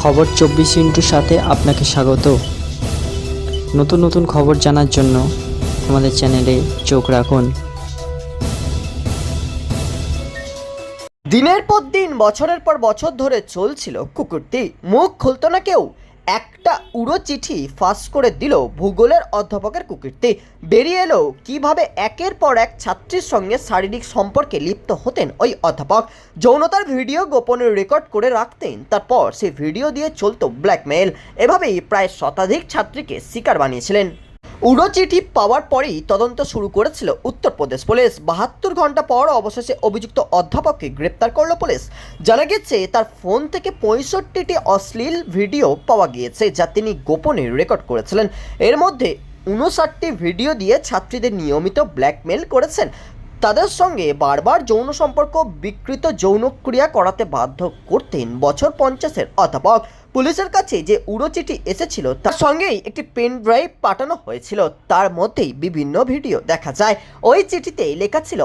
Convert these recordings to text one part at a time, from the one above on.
খবর চব্বিশ ইন্টুর সাথে আপনাকে স্বাগত। নতুন নতুন খবর জানার জন্য আমাদের চ্যানেলে চোখ রাখুন। দিনের পর দিন, বছরের পর বছর ধরে চলছিল কুকুরটি। মুখ খুলত না কেউ। একটা উড়ো চিঠি ফাঁস করে দিল ভূগোলের অধ্যাপকের কুকীর্তি। বেরিয়ে এলো কীভাবে একের পর এক ছাত্রীর সঙ্গে শারীরিক সম্পর্কে লিপ্ত হতেন ওই অধ্যাপক। যৌনতার ভিডিও গোপনে রেকর্ড করে রাখতেন, তারপর সেই ভিডিও দিয়ে চলত ব্ল্যাকমেল এভাবেই প্রায় শতাধিক ছাত্রীকে শিকার বানিয়েছিলেন। উড়ো চিঠি পাওয়ার পরেই তদন্ত শুরু করেছিল উত্তরপ্রদেশ পুলিশ। বাহাত্তর ঘণ্টা পর অবশেষে অভিযুক্ত অধ্যাপককে গ্রেপ্তার করল পুলিশ। জানা গেছে, তার ফোন থেকে পঁয়ষট্টিটি অশ্লীল ভিডিও পাওয়া গিয়েছে, যা তিনি গোপনে রেকর্ড করেছিলেন। এর মধ্যে উনষাটটি ভিডিও দিয়ে ছাত্রীদের নিয়মিত ব্ল্যাকমেল করেছেন। তাদের সঙ্গে বারবার যৌন সম্পর্ক, বিকৃত যৌনক্রিয়া করাতে বাধ্য করতেন বছর পঞ্চাশের অধ্যাপক। পুলিশের কাছে যে উড়ো চিঠি এসেছিল, তার সঙ্গেই একটি পেন ড্রাইভ পাঠানো হয়েছিল। তার মধ্যেই বিভিন্ন ভিডিও দেখা যায়। ওই চিঠিতে লেখা ছিল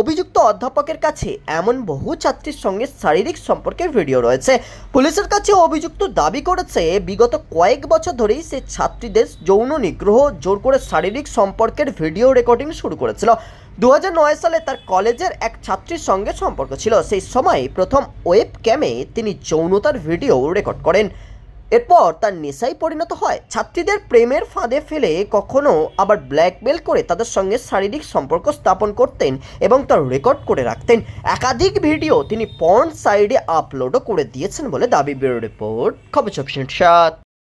অভিযুক্ত অধ্যাপকের কাছে এমন বহু ছাত্রীর সঙ্গে শারীরিক সম্পর্কের ভিডিও রয়েছে। পুলিশের কাছে অভিযুক্ত দাবি করেছে, বিগত কয়েক বছর ধরেই সে ছাত্রীদের যৌন নিগ্রহ, জোর করে শারীরিক সম্পর্কের ভিডিও রেকর্ডিং শুরু করেছিল। দু সালে তার কলেজের এক ছাত্রীর সঙ্গে সম্পর্ক ছিল। সেই সময় প্রথম ওয়েব ক্যামে তিনি যৌনতার ভিডিও রেকর্ড করেন। এরপর তার নেশায় পরিণত হয়। ছাত্রীদের প্রেমের ফাঁদে ফেলে কখনো আবার ব্ল্যাকমেল করে তাদের সঙ্গে শারীরিক সম্পর্ক স্থাপন করতেন এবং তার রেকর্ড করে রাখতেন। একাধিক ভিডিও তিনি পর্ন সাইডে আপলোডও করে দিয়েছেন বলে দাবি ব্যুরো রিপোর্ট। খবর সাত।